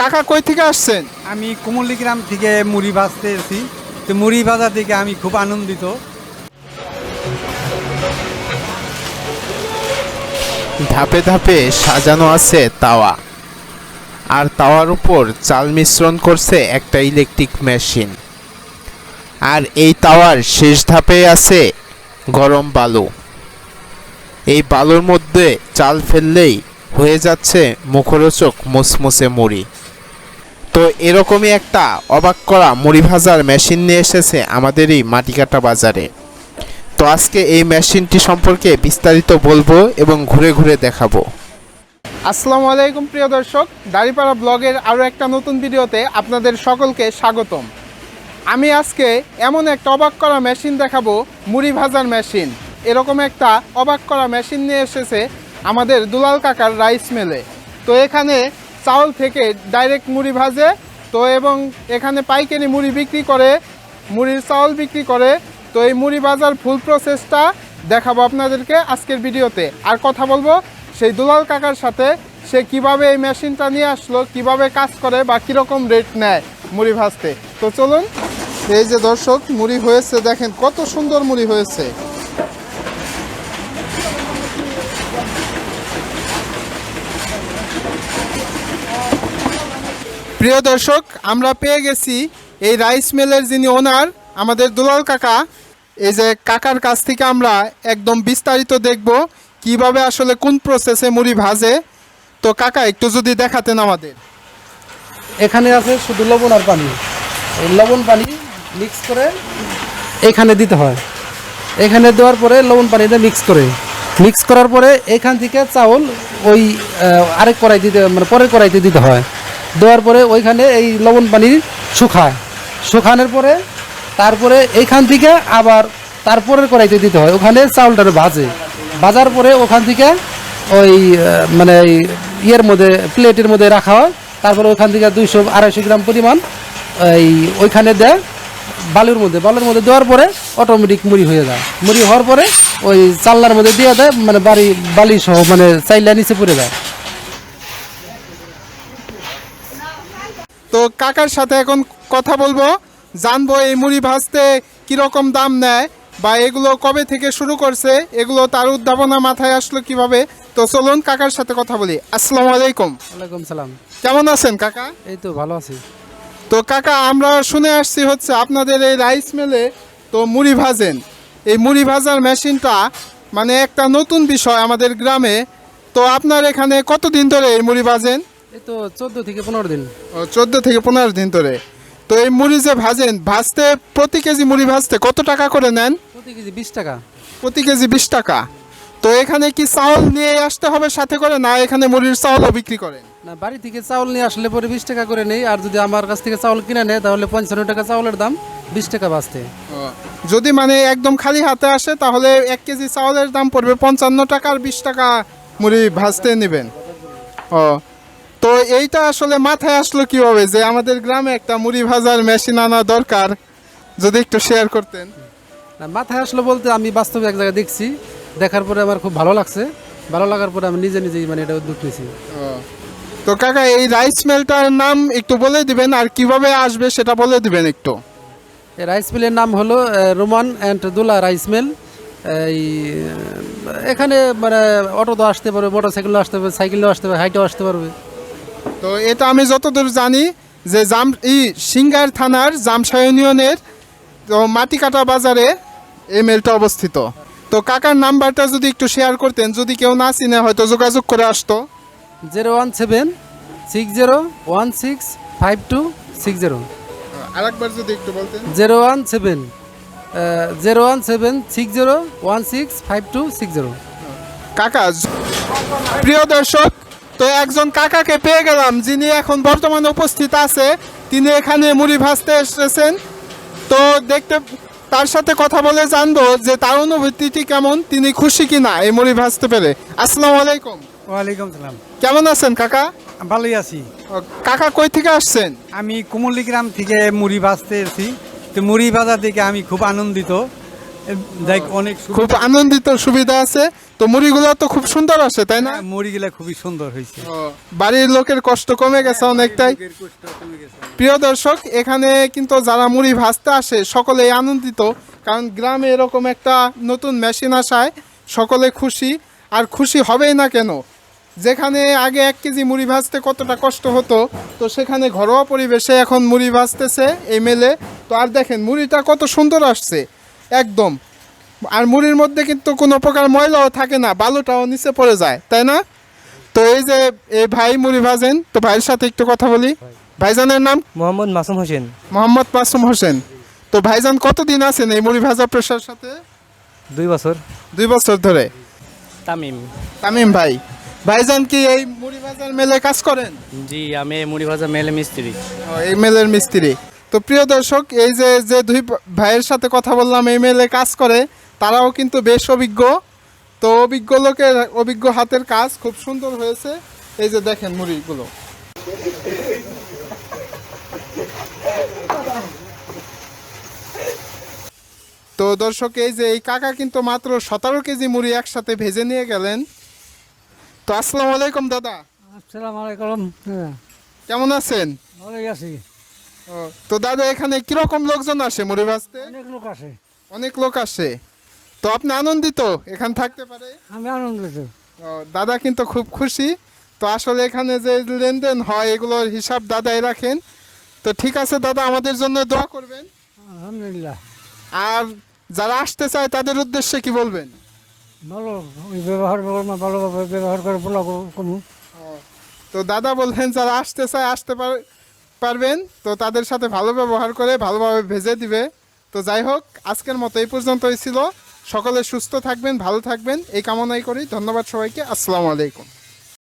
কাকা কই থেকে আসছেন? আমি কুমল্লি গ্রাম থেকে মুড়ি ভাজতে এসেছি। তো মুড়ি ভাজা থেকে আমি খুব আনন্দিত। ধাপে ধাপে সাজানো আছে তাওয়া। আর তাওয়ার উপর চাল মিশ্রণ করছে একটা ইলেকট্রিক মেশিন আর এই তাওয়ার শেষ ধাপে আছে গরম বালু। এই বালুর মধ্যে চাল ফেললেই হয়ে যাচ্ছে মুখরোচক মুসমুসে মুড়ি। তো এরকমই একটা অবাক করা মুড়ি ভাজার মেশিন নিয়ে এসেছে আমাদের এই মাটিকাটা বাজারে। তো আজকে এই মেশিনটি সম্পর্কে বিস্তারিত বলব এবং ঘুরে ঘুরে দেখাবো। আসসালামু আলাইকুম প্রিয় দর্শক, দাড়িপাড়া ব্লগের আরও একটা নতুন ভিডিওতে আপনাদের সকলকে স্বাগতম। আমি আজকে এমন একটা অবাক করা মেশিন দেখাবো, মুড়ি ভাজার মেশিন। এরকম একটা অবাক করা মেশিন নিয়ে এসেছে আমাদের দুলাল কাকার রাইস মেলে। তো এখানে চাউল থেকে ডাইরেক্ট মুড়ি ভাজে, তো এবং এখানে পাইকারি মুড়ি বিক্রি করে, মুড়ির চাউল বিক্রি করে। তো এই মুড়ি ভাজার ফুল প্রসেসটা দেখাবো আপনাদেরকে আজকের ভিডিওতে। আর কথা বলব সেই দুলাল কাকার সাথে, সে কীভাবে এই মেশিনটা নিয়ে আসলো, কীভাবে কাজ করে বা কীরকম রেট নেয় মুড়ি ভাজতে। তো চলুন, এই যে দর্শক, মুড়ি হয়েছে, দেখেন কত সুন্দর মুড়ি হয়েছে। প্রিয় দর্শক, আমরা পেয়ে গেছি এই রাইস মিলের যিনি ওনার, আমাদের দুলাল কাকা। এই যে কাকার কাছ থেকে আমরা একদম বিস্তারিত দেখব কীভাবে আসলে কোন প্রসেসে মুড়ি ভাজে। তো কাকা, একটু যদি দেখাতেন আমাদের। এখানে আছে শুধু লবণ আর পানি। এই লবণ পানি মিক্স করে এখানে দিতে হয়। এখানে দেওয়ার পরে লবণ পানিটা মিক্স করে। মিক্স করার পরে এখান থেকে চাউল ওই আরেক কড়াই দিতে মানে পরের কড়াইতে দিতে হয়। দেওয়ার পরে ওইখানে এই লবণ পানি শুকায়। শুকানোর পরে তারপরে এইখান থেকে আবার তারপরের কড়াইতে দিতে হয়। ওখানে চাউলটা ভাজে। ভাজার পরে ওখান থেকে ওই মানে ইয়ের মধ্যে, প্লেটের মধ্যে রাখা হয়। তারপরে ওখান থেকে দুইশো আড়াইশো গ্রাম পরিমাণ এই ওইখানে দেয় বালুর মধ্যে। বালুর মধ্যে দেওয়ার পরে অটোমেটিক মুড়ি হয়ে যায়। মুড়ি হওয়ার পরে ওই চাল্লার মধ্যে দিয়ে দেয় মানে বাড়ি বালি সহ মানে চাইলা নিচে পড়ে যায়। তো কাকার সাথে এখন কথা বলব। জানব এই মুড়ি ভাজতে কীরকম দাম নেয় বা এগুলো কবে থেকে শুরু করছে এগুলো তার উদ্ভাবনা মাথায় আসলো কীভাবে? তো চলুন কাকার সাথে কথা বলি। আসসালামু আলাইকুম। ওয়ালাইকুম সালাম। কেমন আছেন কাকা? এই তো ভালো আছি। তো কাকা আমরা শুনে আসছি হচ্ছে আপনাদের এই রাইস মিলে তো মুড়ি ভাজেন। এই মুড়ি ভাজার মেশিনটা মানে একটা নতুন বিষয় আমাদের গ্রামে। তো আপনার এখানে কতদিন ধরে এই মুড়ি ভাজেন? এই তো চোদ্দ থেকে পনেরো দিন। ও চোদ্দ থেকে পনেরো দিন ধরে। তো এই মুড়ি যে ভাজেন ভাজতে প্রতি কেজি মুড়ি ভাজতে কত টাকা করে নেন? প্রতি কেজি বিশ টাকা। প্রতি কেজি বিশ টাকা। তো এখানে কি চাউল নিয়ে আসতে হবে সাথে করে না এখানে মুড়ির চাউলও বিক্রি করেন? না বাড়ি থেকে চাউল নিয়ে আসলে পরে বিশ টাকা করে নেই। আর যদি আমার কাছ থেকে চাউল কিনে নেয় তাহলে পঞ্চান্ন টাকা চাউলের দাম বিশ টাকা বাঁচতে যদি মানে একদম খালি হাতে আসে তাহলে এক কেজি চাউলের দাম পড়বে পঞ্চান্ন টাকা আর বিশ টাকা মুড়ি ভাজতে নেবেন। ও তো এইটা আসলে মাথায় আসলো কীভাবে যে আমাদের গ্রামে একটা মুড়ি ভাজার মেশিন আনা দরকার? যদি একটু শেয়ার করতেন। না মাথায় আসলো বলতে আমি বাস্তবে এক জায়গায় দেখছি দেখার পরে আমার খুব ভালো লাগছে। ভালো লাগার পরে আমি নিজে নিজেই মানে এটা উদ্যোগ নিয়েছি। তো কাকা এই রাইস মিলটার নাম একটু বলে দিবেন আর কীভাবে আসবে সেটা বলে দিবেন একটু। এই রাইস মিলের নাম হলো Roman and Dola rice mill এই এখানে মানে অটো তো আসতে পারবে মোটর সাইকেলও আসতে পারবে সাইকেলও আসতে পারবে হাইটেও আসতে পারবে। তো এটা আমি যতদূর জানি যে জাম ই সিঙ্গার থানার জামসা ইউনিয়নের তো মাটিকাটা বাজারে এই মেলটা অবস্থিত। তো কাকার নাম্বারটা যদি একটু শেয়ার করতেন যদি কেউ না চিনে হয়তো যোগাযোগ করে আসতো। Zero one seven six zero one six five two six zero. আরেকবার যদি একটু বলতেন। Zero one seven zero one seven six zero one six five two six zero. কাকা প্রিয় দর্শক তো একজন কাকাকে পেয়ে গেলাম যিনি এখন বর্তমানে উপস্থিত আছে। তিনি এখানে মুড়ি ভাজতে এসেছেন। তো দেখতে তার সাথে কথা বলে জানব যে তার অনুভূতিটি কেমন তিনি খুশি কিনা এই মুড়ি ভাজতে পেরে। আসসালামু আলাইকুম। ওয়ালাইকুম সালাম। কেমন আছেন কাকা? ভালোই আছি। কাকা কই থেকে আসছেন? আমি কুমল্লি গ্রাম থেকে মুড়ি ভাজতে এসেছি। তো মুড়ি ভাজা থেকে আমি খুব আনন্দিত। অনেক খুব আনন্দিত সুবিধা আছে। তো মুড়িগুলো তো খুব সুন্দর আসে তাই না? হ্যাঁ, মুড়িগুলা খুবই সুন্দর হয়েছে। বাড়ির লোকের কষ্ট কমে গেছে অনেকটাই। প্রিয় দর্শক এখানে কিন্তু যারা মুড়ি ভাজতে আসে সকলেই আনন্দিত কারণ গ্রামে এরকম একটা নতুন মেশিন আসায় সকলে খুশি আর খুশি হবেই না কেন? যেখানে আগে এক কেজি মুড়ি ভাজতে কতটা কষ্ট হতো তো সেখানে ঘরোয়া পরিবেশে এখন মুড়ি ভাজতেছে এই মেলে তো আর দেখেন মুড়িটা কত সুন্দর আসছে। একদম। আর মুড়ির মধ্যে কিন্তু কোনো প্রকার ময়লাও থাকে না বালুটাও নিচে পড়ে যায় তাই না? তো এই যে এই ভাই মুড়ি ভাজেন তো ভাইয়ের সাথে একটু কথা বলি। ভাইজানের নাম? মোহাম্মদ মাসুম হোসেন। মোহাম্মদ মাসুম হোসেন। তো ভাইজান কতদিন আছেন এই মুড়ি ভাজা পেশার সাথে? দুই বছর। দুই বছর ধরে। তামিম। তামিম ভাই ভাইজান কি এই মুড়ি ভাজার মেলে কাজ করেন? জি আমি মুড়ি ভাজা মেলে মিস্ত্রি। এই মেলের মিস্ত্রি। তো প্রিয় দর্শক এই যে যে দুই ভাইয়ের সাথে কথা বললাম মেলে কাজ করে তারাও কিন্তু বেশ অভিজ্ঞ। তো অভিজ্ঞ লোকের অভিজ্ঞ হাতের কাজ খুব সুন্দর হয়েছে। এই যে দেখেন মুড়িগুলো। তো দর্শক এই যে এই কাকা কিন্তু মাত্র সতেরো কেজি মুড়ি একসাথে ভেজে নিয়ে গেলেন। তো আসসালামু আলাইকুম দাদা। আসসালামু আলাইকুম। হ্যাঁ। কেমন আছেন? ভালো আছি। তো দাদা এখানে কীরকম লোকজন আসে মুড়ি ভাজতে অনেক লোক আসে। অনেক লোক আসে। তো আপনি আনন্দিত এখানে থাকতে পারে? আমি আনন্দিত। ও, দাদা কিন্তু খুব খুশি। তো আসলে এখানে যে লেনদেন হয় এগুলোর হিসাব দাদাই রাখেন। তো ঠিক আছে দাদা আমাদের জন্য দোয়া করবেন। আলহামদুলিল্লাহ। আর যারা আসতে চায় তাদের উদ্দেশ্যে কি বলবেন? ভালো ওই ব্যবহার ভালোভাবে ব্যবহার করে বলা তো দাদা বললেন যারা আসতে চায় আসতে পার- পারবেন। তো তাদের সাথে ভালো ব্যবহার করে ভালোভাবে ভেজে দিবে। তো যাই হোক, আজকের মতো এই পর্যন্তই ছিল। সকলে সুস্থ থাকবেন, ভালো থাকবেন। এই কামনাই করি। ধন্যবাদ সবাইকে। আসসালামু আলাইকুম।